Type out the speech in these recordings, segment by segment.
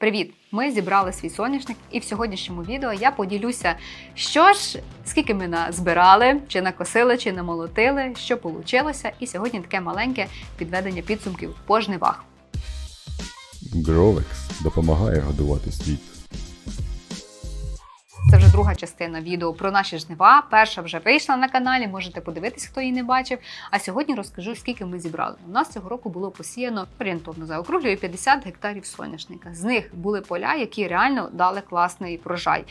Привіт! Ми зібрали свій соняшник, і в сьогоднішньому відео я поділюся, що ж, скільки ми назбирали, чи накосили, чи намолотили, що вийшло. І сьогодні таке маленьке підведення підсумків по жнивах. Гровекс допомагає годувати світ. Це вже друга частина відео про наші жнива. Перша вже вийшла на каналі, можете подивитись, хто її не бачив. А сьогодні розкажу, скільки ми зібрали. У нас цього року було посіяно орієнтовно заокруглюю 50 гектарів соняшника. З них були поля, які реально дали класний врожай.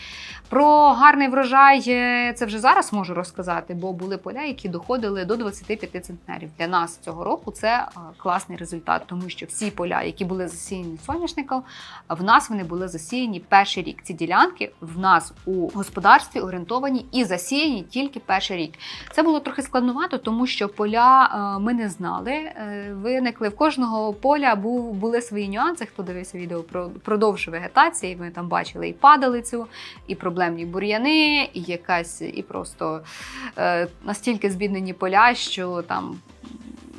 Про гарний врожай е, це вже зараз можу розказати, бо були поля, які доходили до 25 центнерів. Для нас цього року це е, класний результат, тому що всі поля, які були засіяні соняшником, в нас вони були засіяні перший рік. Ці ділянки в нас у господарстві орієнтовані і засіяні тільки перший рік. Це було трохи складновато, тому що поля е, ми не знали. Е, Виникли в кожного поля був, були свої нюанси. Хто дивився відео про продовж вегетації, ми там бачили і падалицю, і проблемні бур'яни, і якась, і просто е, настільки збіднені поля, що там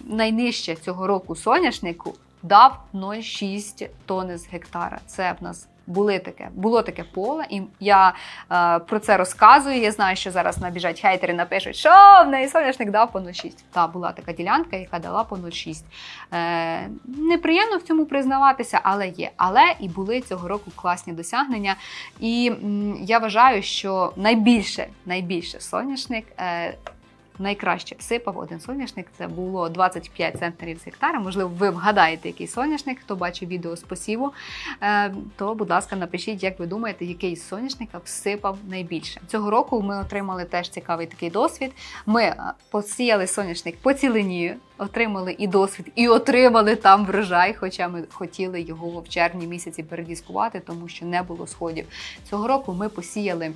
найнижче цього року соняшнику дав 0,6 тонни з гектара. Це в нас були таке, було таке поле, і я е, про це розказую. Я знаю, що зараз набіжать хейтери, напишуть, що в неї соняшник дав по 0,6. Та була така ділянка, яка дала по 0,6. Е, неприємно в цьому признаватися, але є. Але і були цього року класні досягнення. І м, я вважаю, що найбільше, найбільше соняшник. Е, Найкраще сипав один соняшник. Це було 25 центнерів з гектара. Можливо, ви вгадаєте, який соняшник, хто бачив відео з посіву. Е, то, будь ласка, напишіть, як ви думаєте, який з соняшника всипав найбільше. Цього року ми отримали теж цікавий такий досвід. Ми е, посіяли соняшник по цілині, отримали і досвід, і отримали там врожай. Хоча ми хотіли його в червні місяці передіскувати, тому що не було сходів. Цього року ми посіяли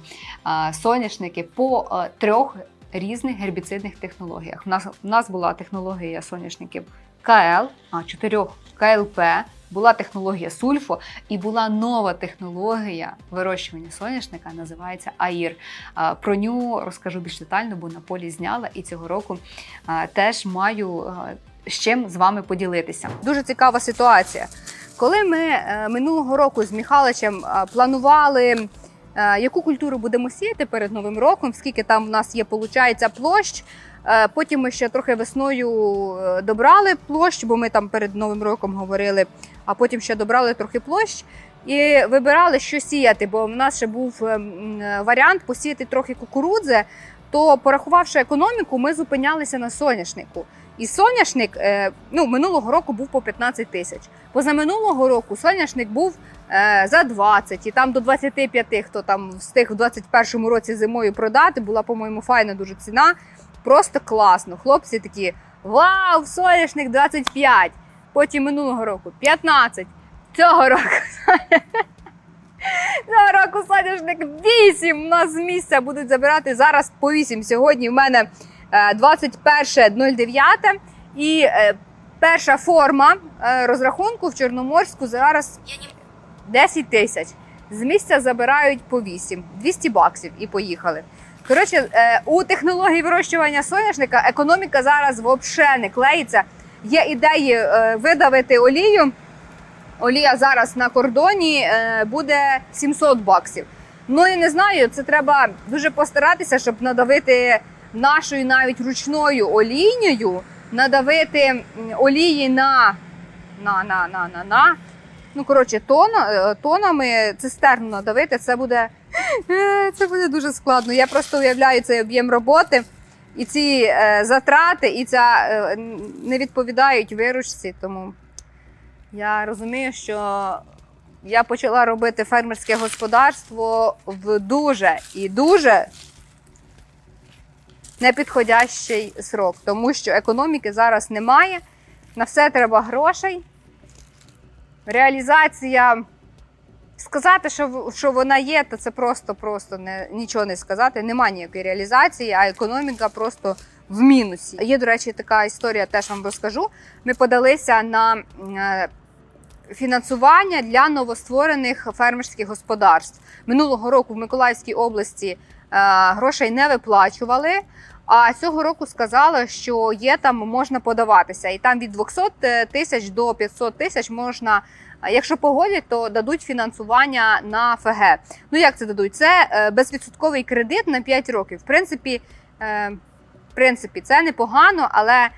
е, соняшники по трьох різних гербіцидних технологіях. У нас, у нас була технологія соняшників КЛ, а чотирьох КЛП, була технологія сульфо і була нова технологія вирощування соняшника, називається АІР. Про нього розкажу більш детально, бо на полі зняла і цього року теж маю з чим з вами поділитися. Дуже цікава ситуація. Коли ми е, минулого року з Михайловичем е, планували яку культуру будемо сіяти перед новим роком, скільки там в нас є, виходить, площ. Е, Потім ми ще трохи весною е, добрали площ, бо ми там перед новим роком говорили, а потім ще добрали трохи площ. І вибирали, що сіяти, бо в нас ще був ем, е, варіант посіяти трохи кукурудзи. То порахувавши економіку, ми зупинялися на соняшнику. І соняшник е, ну, минулого року був по 15 тисяч. Позаминулого року соняшник був е, за 20, і там до 25, хто там встиг в 21-му році зимою продати, була, по-моєму, файна дуже ціна. Просто класно. Хлопці такі: Вау, соняшник 25! Потім минулого року 15. Цього року. Цього року соняшник 8. У нас з місця будуть забирати зараз по 8. Сьогодні в мене 21.09. І е, перша форма е, розрахунку в Чорноморську зараз 10 тисяч. З місця забирають по 8, 200 баксів і поїхали. Коротше, е, у технології вирощування соняшника економіка зараз взагалі не клеїться. Є ідеї е, видавити олію. Олія зараз на кордоні е, буде 700 баксів. Ну і не знаю, це треба дуже постаратися, щоб надавити нашою навіть ручною олійнею, надавити олії на, на, на, на, на, на. Ну, коротше, тона, е, тонами цистерну надавити, це буде, е, це буде дуже складно. Я просто уявляю цей об'єм роботи. І ці е, затрати, і ця е, не відповідають виручці. Тому я розумію, що я почала робити фермерське господарство в дуже і дуже непідходящий срок, тому що економіки зараз немає. На все треба грошей. Реалізація. Сказати, що, що вона є, то це просто-просто не, нічого не сказати. Нема ніякої реалізації, а економіка просто в мінусі. Є, до речі, така історія, теж вам розкажу. Ми подалися на е, фінансування для новостворених фермерських господарств. Минулого року в Миколаївській області грошей не виплачували. А цього року сказали, що є там можна подаватися, і там від 200 тисяч до 500 тисяч можна Якщо погодять, то дадуть фінансування на ФГ. Ну як це дадуть? Це е, безвідсотковий кредит на 5 років. В принципі, е, в принципі, це непогано, але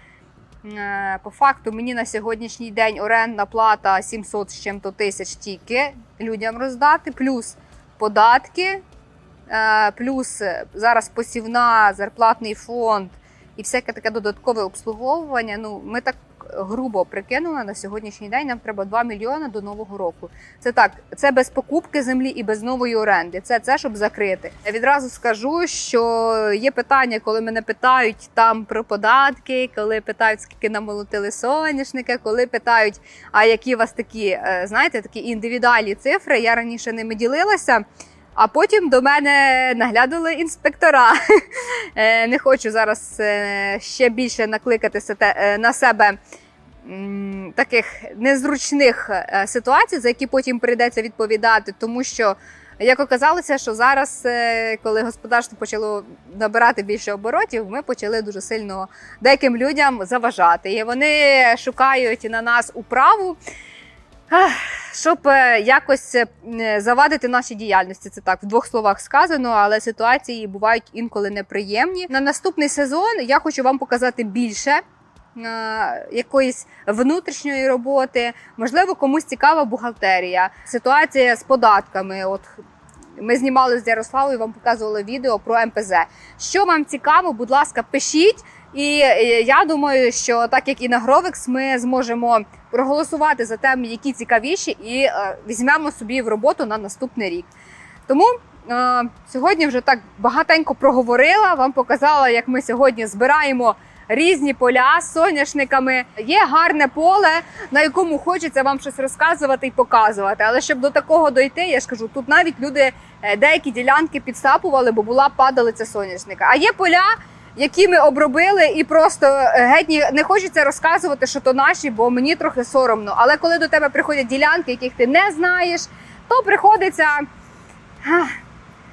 е, по факту мені на сьогоднішній день орендна плата 700 з чим-то тисяч тільки людям роздати, плюс податки, е, плюс е, зараз посівна, зарплатний фонд і всяке таке додаткове обслуговування. Ну, ми так грубо прикинули на сьогоднішній день. Нам треба 2 мільйони до нового року. Це так, це без покупки землі і без нової оренди. Це це щоб закрити. Я відразу скажу, що є питання, коли мене питають там про податки, коли питають, скільки намолотили соняшника, коли питають, а які у вас такі, е, знаєте, такі індивідуальні цифри. Я раніше ними ділилася. А потім до мене наглядали інспектора. Е, Не хочу зараз е, ще більше накликати е, на себе таких незручних ситуацій, за які потім прийдеться відповідати, тому що. Як оказалося, що зараз, коли господарство почало набирати більше оборотів, ми почали дуже сильно деяким людям заважати. І вони шукають на нас управу, щоб е, якось е, завадити нашій діяльності. Це так в двох словах сказано, але ситуації бувають інколи неприємні. На наступний сезон я хочу вам показати більше. е, Якоїсь внутрішньої роботи, можливо, комусь цікава бухгалтерія, ситуація з податками. От ми знімали з Ярославою, вам показували відео про МПЗ. Що вам цікаво, будь ласка, пишіть. І е, я думаю, що так як і на Гровекс, ми зможемо проголосувати за теми, які цікавіші, і е, візьмемо собі в роботу на наступний рік. Тому е, сьогодні вже так багатенько проговорила. Вам показала, як ми сьогодні збираємо різні поля з соняшниками. Є гарне поле, на якому хочеться вам щось розказувати і показувати. Але щоб до такого дойти, я ж кажу, тут навіть люди е, деякі ділянки підсапували, бо була падалиця соняшника. А є поля. Які ми обробили, і просто е, геть ні- не хочеться розказувати, що то наші, бо мені трохи соромно. Але коли до тебе приходять ділянки, яких ти не знаєш, то приходиться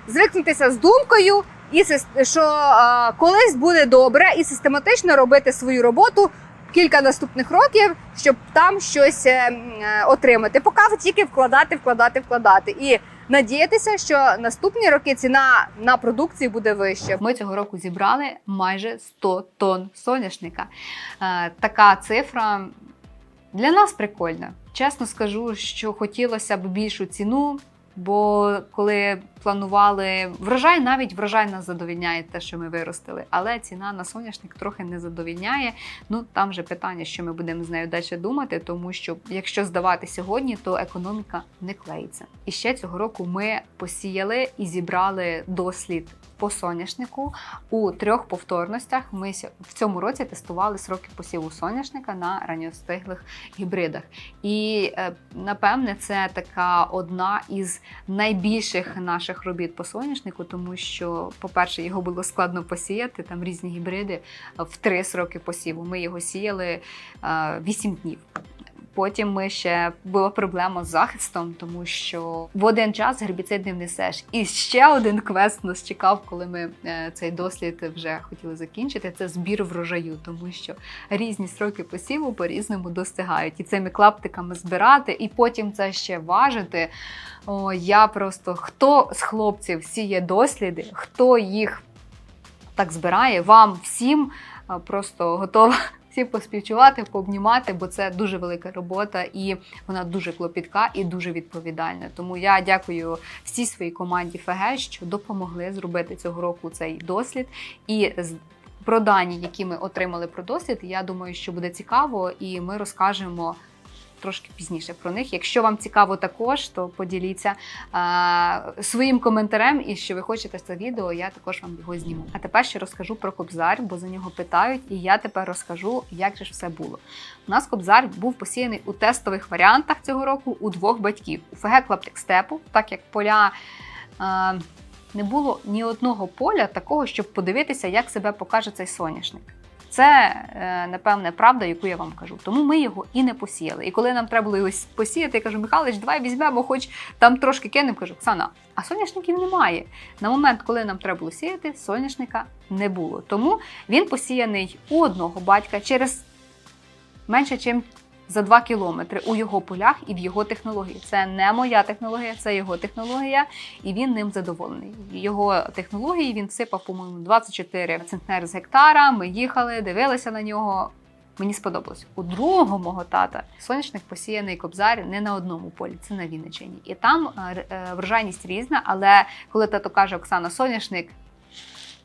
звикнутися з думкою, і що а, колись буде добре, і систематично робити свою роботу кілька наступних років, щоб там щось е, е, отримати. Поки тільки вкладати, вкладати, вкладати. І надіятися, що наступні роки ціна на продукцію буде вища. Ми цього року зібрали майже 100 тонн соняшника. Е, Така цифра для нас прикольна. Чесно скажу, що хотілося б більшу ціну. Бо коли планували врожай, навіть врожай нас задовільняє те, що ми виростили. Але ціна на соняшник трохи не задовільняє. Ну там вже питання, що ми будемо з нею далі думати, тому що якщо здавати сьогодні, то економіка не клеїться. І ще цього року ми посіяли і зібрали дослід по соняшнику у трьох повторностях. Ми в цьому році тестували сроки посіву соняшника на ранньостиглих гібридах. І е, напевне, це така одна із найбільших наших робіт по соняшнику, тому що, по-перше, його було складно посіяти. Там різні гібриди е, в три сроки посіву. Ми його сіяли вісім 8 днів. Потім ми ще була проблема з захистом, тому що в один час гербіцид не внесеш. І ще один квест нас чекав, коли ми е, цей дослід вже хотіли закінчити. Це збір врожаю, тому що різні строки посіву по-різному достигають. І цими клаптиками збирати, і потім це ще важити. О, я просто хто з хлопців сіє досліди, хто їх так збирає, вам всім просто готова всім поспівчувати, пообнімати, бо це дуже велика робота і вона дуже клопітка і дуже відповідальна. Тому я дякую всій своїй команді ФГ, що допомогли зробити цього року цей дослід і про дані, які ми отримали про дослід. Я думаю, що буде цікаво, і ми розкажемо. Трошки пізніше про них. Якщо вам цікаво також, то поділіться а, своїм коментарем, і що ви хочете це відео, я також вам його зніму. А тепер ще розкажу про Кобзар, бо за нього питають, і я тепер розкажу, як же ж все було. У нас Кобзар був посіяний у тестових варіантах цього року у двох батьків: у ФГ Клаптик Степу, так як поля. А, не було ні одного поля такого, щоб подивитися, як себе покаже цей соняшник. Це, е, напевне, правда, яку я вам кажу. Тому ми його і не посіяли. І коли нам треба було його посіяти, я кажу, Михайлович, давай візьмемо, хоч там трошки кинемо. Кажу, Оксана, а соняшників немає. На момент, коли нам треба було сіяти, соняшника не було. Тому він посіяний у одного батька через менше, ніж за 2 кілометри у його полях і в його технології. Це не моя технологія, це його технологія, і він ним задоволений. Його технології він всипав, по-моєму, 24 центнери з гектара. Ми їхали, дивилися на нього. Мені сподобалось. У другого мого тата соняшник посіяний кобзар не на одному полі, це на Вінниччині. І там е, е, врожайність різна, але коли тато каже Оксана, соняшник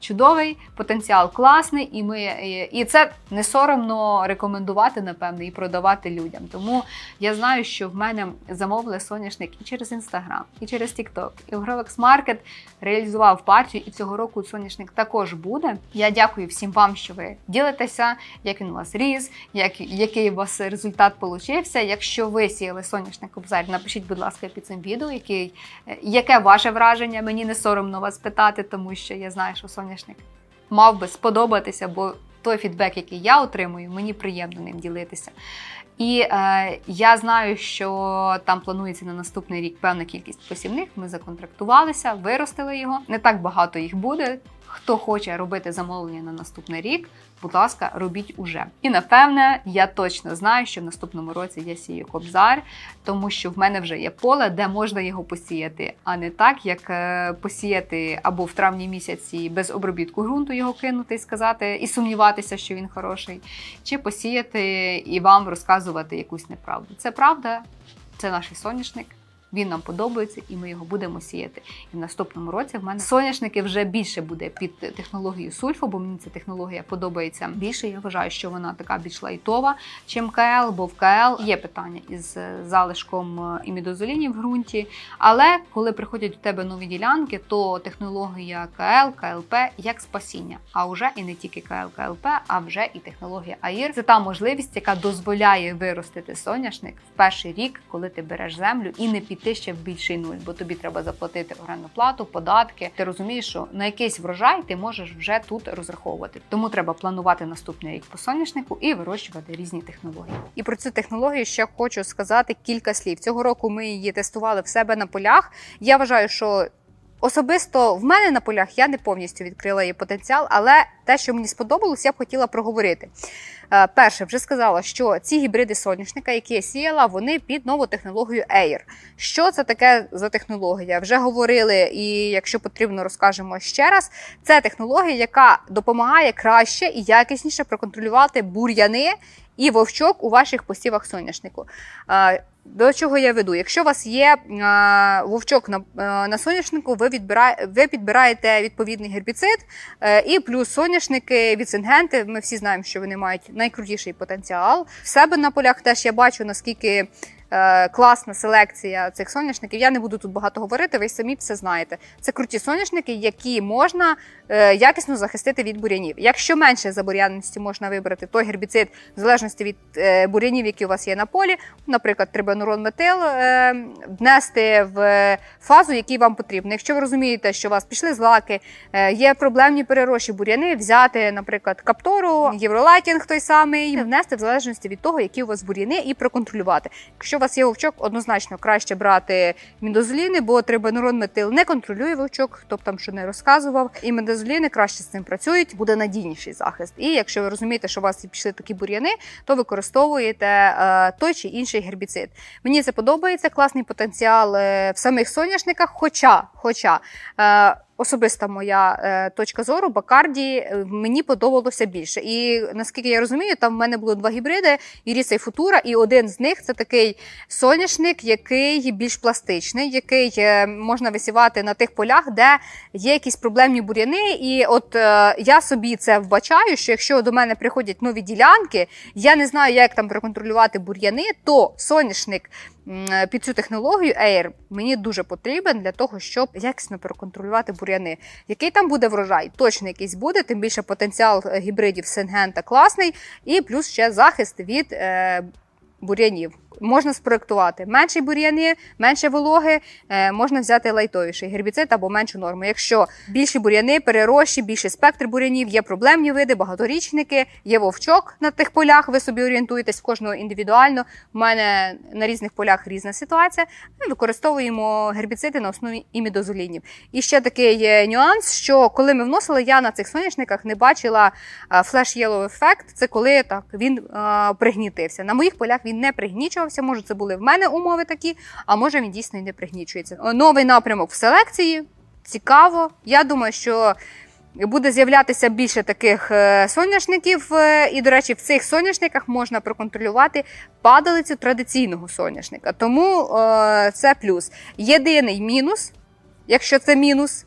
чудовий, потенціал класний, і ми і- це не соромно рекомендувати, напевне, і продавати людям. Тому я знаю, що в мене замовили соняшник і через інстаграм, і через TikTok, і Grovex Market реалізував партію, і цього року соняшник також буде. Я дякую всім вам, що ви ділитеся, як він у вас ріс, як, який у вас результат получився. Якщо ви сіяли соняшник обзар, напишіть, будь ласка, під цим відео, який, яке ваше враження. Мені не соромно вас питати, тому що я знаю, що соняшник мав би сподобатися, бо той фідбек, який я отримую, мені приємно ним ділитися. І е, я знаю, що там планується на наступний рік певна кількість посівних. Ми законтрактувалися, виростили його. Не так багато їх буде. Хто хоче робити замовлення на наступний рік, будь ласка, робіть уже. І напевне, я точно знаю, що в наступному році я сію кобзар, тому що в мене вже є поле, де можна його посіяти, а не так, як е, посіяти або в травні місяці без обробітку ґрунту його кинути і сказати, і сумніватися, що він хороший, чи посіяти і вам розказувати якусь неправду. Це правда, це наш соняшник. Він нам подобається, і ми його будемо сіяти. І в наступному році в мене соняшники вже більше буде під технологію сульфу, бо мені ця технологія подобається більше. Я вважаю, що вона така більш лайтова, чим КЛ, бо в КЛ є питання із залишком е, імідозолінів в ґрунті. Але коли приходять до тебе нові ділянки, то технологія КЛ, КЛП як спасіння. А вже і не тільки КЛ, КЛП, а вже і технологія АІР. Це та можливість, яка дозволяє виростити соняшник в перший рік, коли ти береш землю і не піти ще в більший нуль, бо тобі треба заплатити оренду плату, податки. Ти розумієш, що на якийсь врожай ти можеш вже тут розраховувати. Тому треба планувати наступний рік по соняшнику і вирощувати різні технології. І про цю технологію ще хочу сказати кілька слів. Цього року ми її тестували в себе на полях. Я вважаю, що Особисто в мене на полях я не повністю відкрила її потенціал, але те, що мені сподобалось, я б хотіла проговорити. Е, Перше, вже сказала, що ці гібриди соняшника, які я сіяла, вони під нову технологію Air. Що це таке за технологія? Вже говорили, і якщо потрібно, розкажемо ще раз. Це технологія, яка допомагає краще і якісніше проконтролювати бур'яни і вовчок у ваших посівах соняшнику. До чого я веду? Якщо у вас є е, вовчок на, е, на соняшнику, ви, відбирає, ви підбираєте відповідний гербіцид е, і плюс соняшники від Сингенти. Ми всі знаємо, що вони мають найкрутіший потенціал. В себе на полях теж я бачу, наскільки. Е, Класна селекція цих соняшників. Я не буду тут багато говорити, ви й самі все знаєте. Це круті соняшники, які можна е, якісно захистити від бур'янів. Якщо менше забур'янності можна вибрати той гербіцид в залежності від е, бур'янів, які у вас є на полі, наприклад, трибенурон метил, внести в фазу, який вам потрібно. Якщо ви розумієте, що у вас пішли злаки, є проблемні перерощі бур'яни, взяти, наприклад, каптору, євролайтінг той самий, внести в залежності від того, які у вас бур'яни, і проконтролювати. Якщо у вас є вовчок, однозначно краще брати міндозоліни, бо трибенурон метил не контролює вовчок, хто б там що не розказував. І міндозоліни краще з цим працюють, буде надійніший захист. І якщо ви розумієте, що у вас пішли такі бур'яни, то використовуєте е, той чи інший гербіцид. Мені це подобається, класний потенціал е, в самих соняшниках. Хоча, хоча е, особиста моя е, точка зору, Бакарді е, мені подобалося більше. І наскільки я розумію, там в мене було два гібриди: Іріса і Футура, і один з них це такий соняшник, який більш пластичний, який е, можна висівати на тих полях, де є якісь проблемні бур'яни. І от е, я собі це вбачаю, що якщо до мене приходять нові ділянки, я не знаю, як там проконтролювати бур'яни, то соняшник під цю технологію Air мені дуже потрібен для того, щоб якісно проконтролювати бур'яни. Який там буде врожай? Точно якийсь буде, тим більше потенціал е, гібридів Сингента класний, і плюс ще захист від е, бур'янів. Можна спроектувати менші бур'яни, менше вологи, е, можна взяти лайтовіший гербіцид або меншу норму. Якщо більші бур'яни, перерощі, більший спектр бур'янів, є проблемні види, багаторічники, є вовчок на тих полях, ви собі орієнтуєтесь кожного індивідуально. У мене на різних полях різна ситуація. Ми використовуємо гербіциди на основі імідозолінів. І ще такий нюанс, що коли ми вносили, я на цих соняшниках не бачила флеш єлоу ефект. Це коли так він а, пригнітився. На моїх полях він не пригнічувався. Може, це були в мене умови такі, а може він дійсно і не пригнічується. Новий напрямок в селекції. Цікаво. Я думаю, що буде з'являтися більше таких е, соняшників. е, І, до речі, в цих соняшниках можна проконтролювати падалицю традиційного соняшника. Тому е, це плюс. Єдиний мінус, якщо це мінус.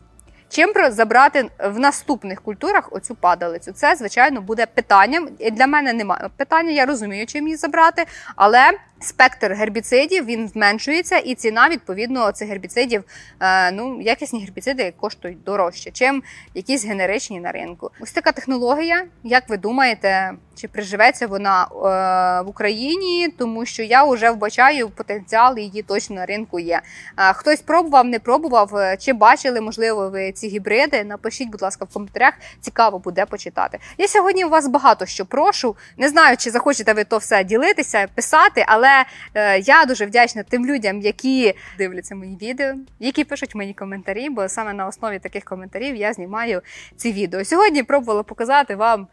Чим забрати в наступних культурах оцю падалицю? Це, звичайно, буде питанням. Для мене немає питання, я розумію, чим її забрати, але спектр гербіцидів він зменшується, і ціна відповідно цих гербіцидів, е, ну якісні гербіциди коштують дорожче, чим якісь генеричні на ринку. Ось така технологія. Як ви думаєте, чи приживеться вона е, в Україні? Тому що я вже вбачаю потенціал її точно на ринку є. Е, Хтось пробував, не пробував, чи бачили, можливо, ви ці гібриди? Напишіть, будь ласка, в коментарях. Цікаво буде почитати. Я сьогодні у вас багато що прошу. Не знаю, чи захочете ви то все ділитися, писати, але е, я дуже вдячна тим людям, які дивляться мої відео, які пишуть мені коментарі, бо саме на основі таких коментарів я знімаю ці відео. Сьогодні пробувала показати вам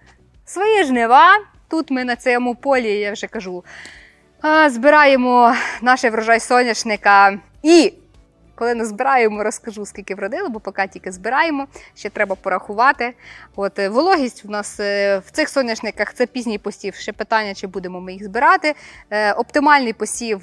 свої жнива. Тут ми на цьому полі, я вже кажу, збираємо наш врожай соняшника. І коли не збираємо, розкажу, скільки вродили, бо поки тільки збираємо, ще треба порахувати. От е, вологість у нас е, в цих соняшниках це пізній посів. Ще питання, чи будемо ми їх збирати. Е, Оптимальний посів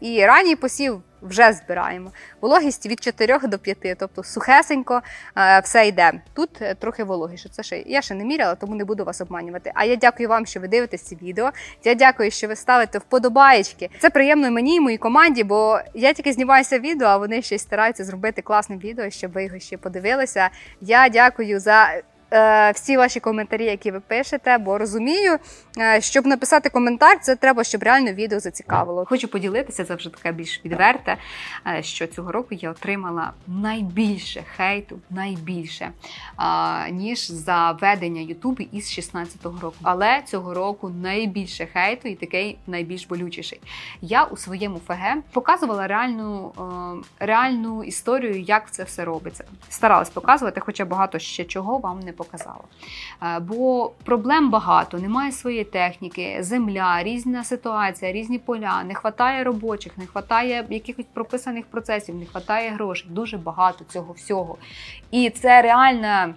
і ранній посів вже збираємо. Вологість від 4 до 5, тобто сухесенько е, все йде. Тут е, трохи вологіше. Це ще я ще не міряла, тому не буду вас обманювати. А я дякую вам, що ви дивитесь ці відео. Я дякую, що ви ставите вподобаєчки. Це приємно мені і моїй команді, бо я тільки знімаюся відео, а вони ще й стараються зробити класне відео, щоб ви його ще подивилися. Я дякую за. Е, Всі ваші коментарі, які ви пишете, бо розумію, е, щоб написати коментар, це треба, щоб реально відео зацікавило. Хочу поділитися, це вже таке більш відверте, е, що цього року я отримала найбільше хейту, найбільше, ніж за ведення Ютубу із 16-го року. Але цього року найбільше хейту і такий найбільш болючіший. Я у своєму ФГ показувала реальну, реальну історію, як це все робиться. Старалась показувати, хоча багато ще чого вам не показала. Е, Бо проблем багато, немає своєї техніки, земля, різна ситуація, різні поля, не вистачає робочих, не вистачає якихось прописаних процесів, не вистачає грошей. Дуже багато цього всього. І це реальна.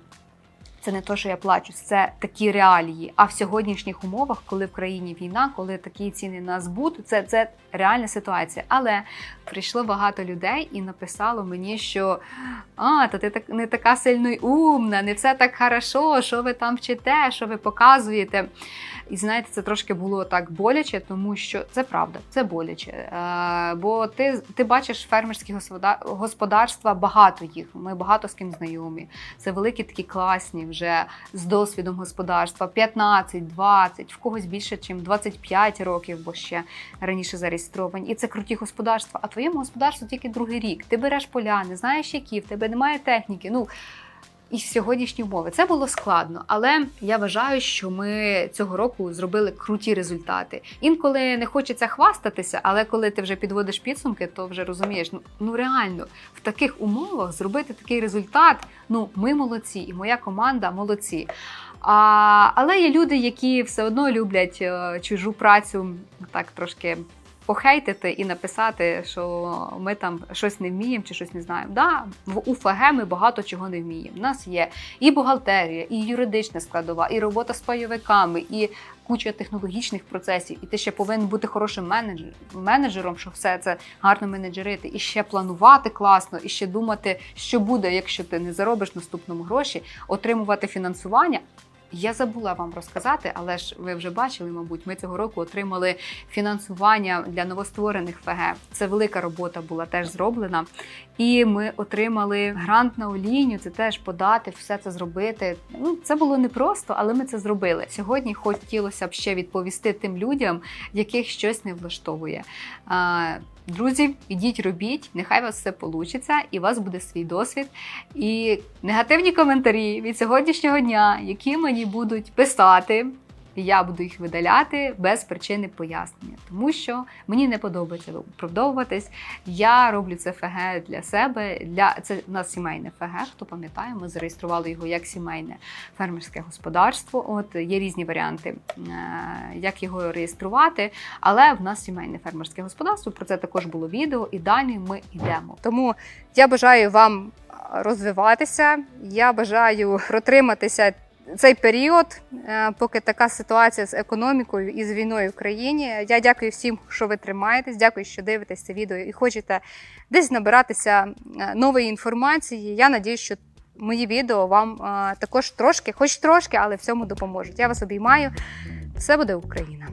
Це не то, що я плачу, це такі реалії. А в сьогоднішніх умовах, коли в країні війна, коли такі ціни на збут, це, це реальна ситуація. Але прийшло багато людей і написало мені, що а, то ти так не така сильно й умна, не все так хорошо, що ви там вчите, що ви показуєте. І знаєте, це трошки було так боляче, тому що це правда, це боляче. Е, бо ти, ти бачиш фермерські господа- господарства, багато їх. Ми багато з ким знайомі. Це великі такі класні вже з досвідом господарства 15, 20, в когось більше, ніж 25 років, бо ще раніше зареєстровані. І це круті господарства. А твоєму господарству тільки другий рік. Ти береш поля, не знаєш які, в тебе немає техніки. Ну і сьогоднішні умови. Це було складно, але я вважаю, що ми цього року зробили круті результати. Інколи не хочеться хвастатися, але коли ти вже підводиш підсумки, то вже розумієш, ну, ну реально в таких умовах зробити такий результат. Ну, ми молодці, і моя команда молодці. А, але є люди, які все одно люблять е, чужу працю так трошки. Похейтити і написати, що ми там щось не вміємо чи щось не знаємо. Да, в УФГ ми багато чого не вміємо. У нас є і бухгалтерія, і юридична складова, і робота з пайовиками, і куча технологічних процесів. І ти ще повинен бути хорошим менеджер, менеджером, щоб все це гарно менеджерити, і ще планувати класно, і ще думати, що буде, якщо ти не заробиш наступному гроші, отримувати фінансування. Я забула вам розказати, але ж ви вже бачили, мабуть, ми цього року отримали фінансування для новостворених ФГ. Це велика робота була теж зроблена. І ми отримали грант на олійню. Це теж подати, все це зробити. Ну це було непросто, але ми це зробили. Сьогодні хотілося б ще відповісти тим людям, яких щось не влаштовує. Друзі, ідіть, робіть, нехай у вас все вийде, і у вас буде свій досвід. І негативні коментарі від сьогоднішнього дня, які мені будуть писати, я буду їх видаляти без причини пояснення, тому що мені не подобається виправдовуватись. Я роблю це ФГ для себе. Для це у нас сімейне ФГ. Хто пам'ятає, ми зареєстрували його як сімейне фермерське господарство. От є різні варіанти, е, як його реєструвати. Але в нас сімейне фермерське господарство. Про це також було відео, і далі ми йдемо. Тому я бажаю вам розвиватися. Я бажаю протриматися цей період, е, поки така ситуація з економікою і з війною в країні. Я дякую всім, що ви тримаєтесь. Дякую, що дивитесь це відео і хочете десь набиратися е, нової інформації. Я надію, що мої відео вам е, також трошки, хоч трошки, але в цьому допоможуть. Я вас обіймаю. Все буде Україна!